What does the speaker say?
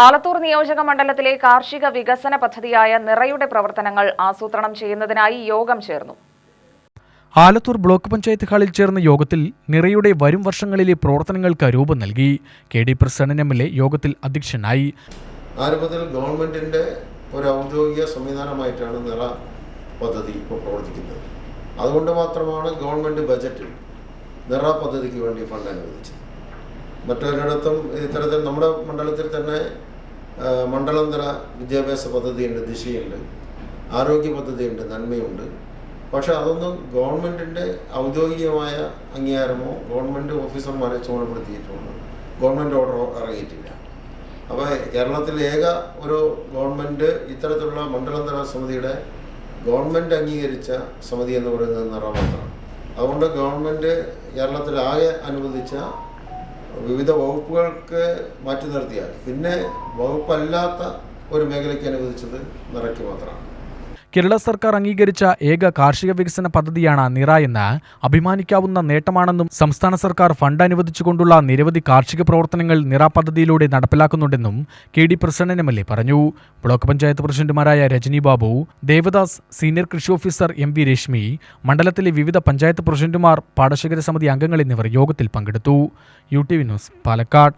ആലത്തൂർ നിയോജക മണ്ഡലത്തിലെ കാർഷിക വികസന പദ്ധതിയായ നിറയുടെ പ്രവർത്തനങ്ങൾ ആസൂത്രണം ചെയ്യുന്നതിനായി യോഗം ചേർന്നു. ആലത്തൂർ ബ്ലോക്ക് പഞ്ചായത്ത് ഹാളിൽ ചേർന്ന യോഗത്തിൽ നിറയുടെ വരും വർഷങ്ങളിലെ പ്രവർത്തനങ്ങൾക്ക് രൂപം നൽകി. K D president M L A യോഗത്തിൽ അധ്യക്ഷനായി. ആരംഭത്തിൽ ഗവൺമെന്റിന്റെ ഒരു ഔദ്യോഗിക സംവിധാനമായിട്ടാണ് നിറ പദ്ധതി ഇപ്പോൾ പ്രവർത്തിക്കുന്നത്. അതുകൊണ്ട് മാത്രമാണ് ഗവൺമെന്റ് ബജറ്റിൽ നിറ പദ്ധതിക്ക് വേണ്ടി ഫണ്ട് അനുവദിച്ചത്. മറ്റൊരിടത്തും ഇത്തരത്തിൽ നമ്മുടെ മണ്ഡലത്തിൽ തന്നെ ആ, മണ്ഡലാന്തര വിദ്യാഭ്യാസ പദ്ധതിയുണ്ട് ദിശയുണ്ട് ആരോഗ്യ പദ്ധതിയുണ്ട് നന്മയുണ്ട്. പക്ഷെ അതൊന്നും ഗവൺമെന്റിന്റെ ഔദ്യോഗികമായ അംഗീകാരമോ ഗവൺമെന്റ് ഓഫീസർമാരെ ചുമതലപ്പെടുത്തിയിട്ടുണ്ട്. ഗവൺമെന്റ് ഓർഡർ ഇറങ്ങിയിട്ടില്ല അപ്പോൾ കേരളത്തിൽ ഏക ഒരു ഗവൺമെന്റ് ഇത്തരത്തിലുള്ള മണ്ഡലാന്തര സമിതിയുടെ ഗവൺമെന്റ് അംഗീകരിച്ച സമിതി എന്ന് പറയുന്നത് നിറ മാത്രമാണ് അതുകൊണ്ട് ഗവൺമെന്റ് കേരളത്തിലാകെ അനുവദിച്ച വിവിധ വകുപ്പുകൾക്ക് മാറ്റി നിർത്തിയാൽ. പിന്നെ വകുപ്പല്ലാത്ത ഒരു മേഖലയ്ക്ക് അനുവദിച്ചത് നിറയ്ക്ക് മാത്രമാണ്. കേരള സർക്കാർ അംഗീകരിച്ച ഏക കാർഷിക വികസന പദ്ധതിയാണ് നിറ എന്ന് അഭിമാനിക്കാവുന്ന നേട്ടമാണെന്നും സംസ്ഥാന സർക്കാർ ഫണ്ട് അനുവദിച്ചുകൊണ്ടുള്ള നിരവധി കാർഷിക പ്രവർത്തനങ്ങൾ നിറ പദ്ധതിയിലൂടെ നടപ്പിലാക്കുന്നുണ്ടെന്നും K D president M L A പറഞ്ഞു. ബ്ലോക്ക് പഞ്ചായത്ത് പ്രസിഡന്റുമാരായ രജനി ബാബു ദേവദാസ് സീനിയർ കൃഷി ഓഫീസർ എം വി രശ്മി മണ്ഡലത്തിലെ വിവിധ പഞ്ചായത്ത് പ്രസിഡന്റുമാർ പാടശേഖര സമിതി അംഗങ്ങൾ എന്നിവർ യോഗത്തിൽ പങ്കെടുത്തു. U T V news Palakkad.